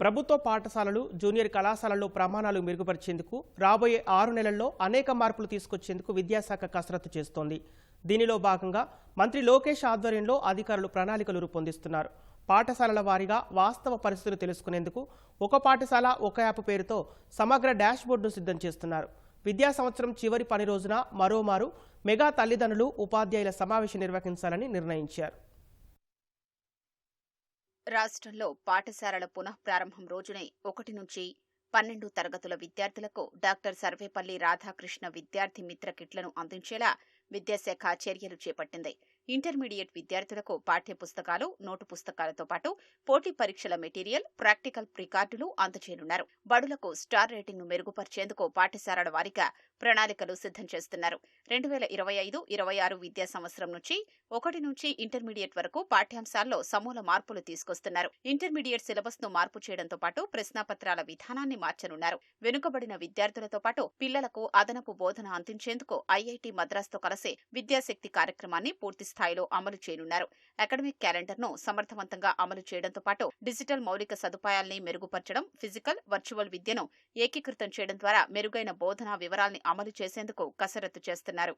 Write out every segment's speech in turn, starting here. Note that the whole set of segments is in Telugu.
ప్రభుత్వ పాఠశాలలు జూనియర్ కళాశాలల్లో ప్రమాణాలు మెరుగుపరిచేందుకు రాబోయే ఆరు నెలల్లో అనేక మార్పులు తీసుకొచ్చేందుకు విద్యాశాఖ కసరత్తు చేస్తోంది. దీనిలో భాగంగా మంత్రి లోకేష్ ఆధ్వర్యంలో అధికారులు ప్రణాళికలు రూపొందిస్తున్నారు. పాఠశాలల వారీగా వాస్తవ పరిస్థితులు తెలుసుకునేందుకు ఒక పాఠశాల ఒక యాప్ పేరుతో సమగ్ర డాష్ బోర్డును సిద్ధం చేస్తున్నారు. విద్యా సంవత్సరం చివరి పని రోజున మరోమారు మెగా తల్లిదండ్రులు ఉపాధ్యాయుల సమావేశం నిర్వహించాలని నిర్ణయించారు. రాష్ట్రంలో పాఠశాలల పునః ప్రారంభం రోజునే ఒకటి నుంచి పన్నెండు తరగతుల విద్యార్థులకు డాక్టర్ సర్వేపల్లి రాధాకృష్ణ విద్యార్థి మిత్ర కిట్లను అందించేలా విద్యాశాఖ చర్యలు చేపట్టింది. ఇంటర్మీడియట్ విద్యార్థులకు పాఠ్య పుస్తకాలు నోటు పుస్తకాలతో పాటు పోటీ పరీక్షల మెటీరియల్ ప్రాక్టికల్ రికార్డులు అందజేయనున్నారు. బడులకు స్టార్ రేటింగ్ను మెరుగుపరిచేందుకు పాఠశాలల వారీగా ప్రణాళికలు సిద్ధం చేస్తున్నారు. రెండు వేల ఇరవై ఐదు ఇరవై ఆరు విద్యా సంవత్సరం నుంచి ఒకటి నుంచి ఇంటర్మీడియట్ వరకు పాఠ్యాంశాల్లో సమూల మార్పులు తీసుకొస్తున్నారు. ఇంటర్మీడియట్ సిలబస్ను మార్పు చేయడంతో పాటు ప్రశ్నాపత్రాల విధానాన్ని మార్చనున్నారు. వెనుకబడిన విద్యార్థులతో పాటు పిల్లలకు అదనపు బోధన అందించేందుకు ఐఐటి మద్రాస్తో కలిసి విద్యాశక్తి కార్యక్రమాన్ని పూర్తిస్తారు స్థాయిలో అమలు చేయనున్నారు. అకాడమిక్ క్యాలెండర్ను సమర్థవంతంగా అమలు చేయడంతో పాటు డిజిటల్ మౌలిక సదుపాయాల్ని మెరుగుపరచడం ఫిజికల్ వర్చువల్ విద్యను ఏకీకృతం చేయడం ద్వారా మెరుగైన బోధనా వివరాల్ని అమలు చేసేందుకు కసరత్తు చేస్తున్నారు.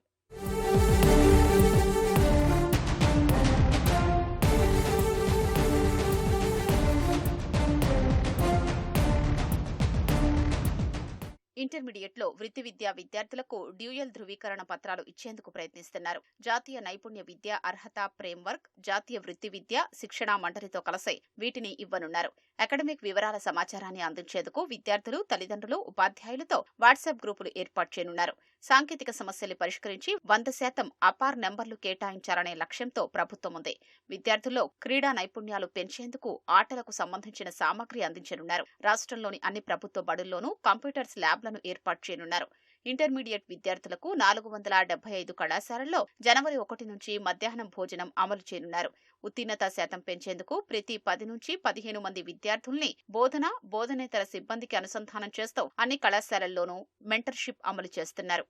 ఇంటర్మీడియట్లో వృత్తి విద్యా విద్యార్థులకు డ్యూయల్ ధృవీకరణ పత్రాలు ఇచ్చేందుకు ప్రయత్నిస్తున్నారు. జాతీయ నైపుణ్య విద్య అర్హత ఫ్రేమ్వర్క్ జాతీయ వృత్తి విద్య శిక్షణ మండలితో కలిసి వీటిని ఇవ్వనున్నారు. అకాడమిక్ వివరాల సమాచారాన్ని అందించేందుకు విద్యార్థులు తల్లిదండ్రులు ఉపాధ్యాయులతో వాట్సాప్ గ్రూపులు ఏర్పాటు చేయనున్నారు. సాంకేతిక సమస్యలు పరిష్కరించి వంద శాతం అపార్ నెంబర్లు కేటాయించాలనే లక్ష్యంతో ప్రభుత్వం ఉంది. విద్యార్థుల్లో క్రీడా నైపుణ్యాలు పెంచేందుకు ఆటలకు సంబంధించిన సామగ్రి అందించనున్నారు. రాష్ట్రంలోని అన్ని ప్రభుత్వ బడుల్లోనూ కంప్యూటర్స్ ల్యాబ్లను ఏర్పాటు చేయనున్నారు. ఇంటర్మీడియట్ విద్యార్థులకు నాలుగు వందల డెబ్బై ఐదు కళాశాలల్లో జనవరి ఒకటి నుంచి మధ్యాహ్నం భోజనం అమలు చేయనున్నారు. ఉత్తీర్ణత శాతం పెంచేందుకు ప్రతి పది నుంచి పదిహేను మంది విద్యార్థుల్ని బోధన బోధనేతర సిబ్బందికి అనుసంధానం చేస్తూ అన్ని కళాశాలల్లోనూ మెంటర్షిప్ అమలు చేస్తున్నారు.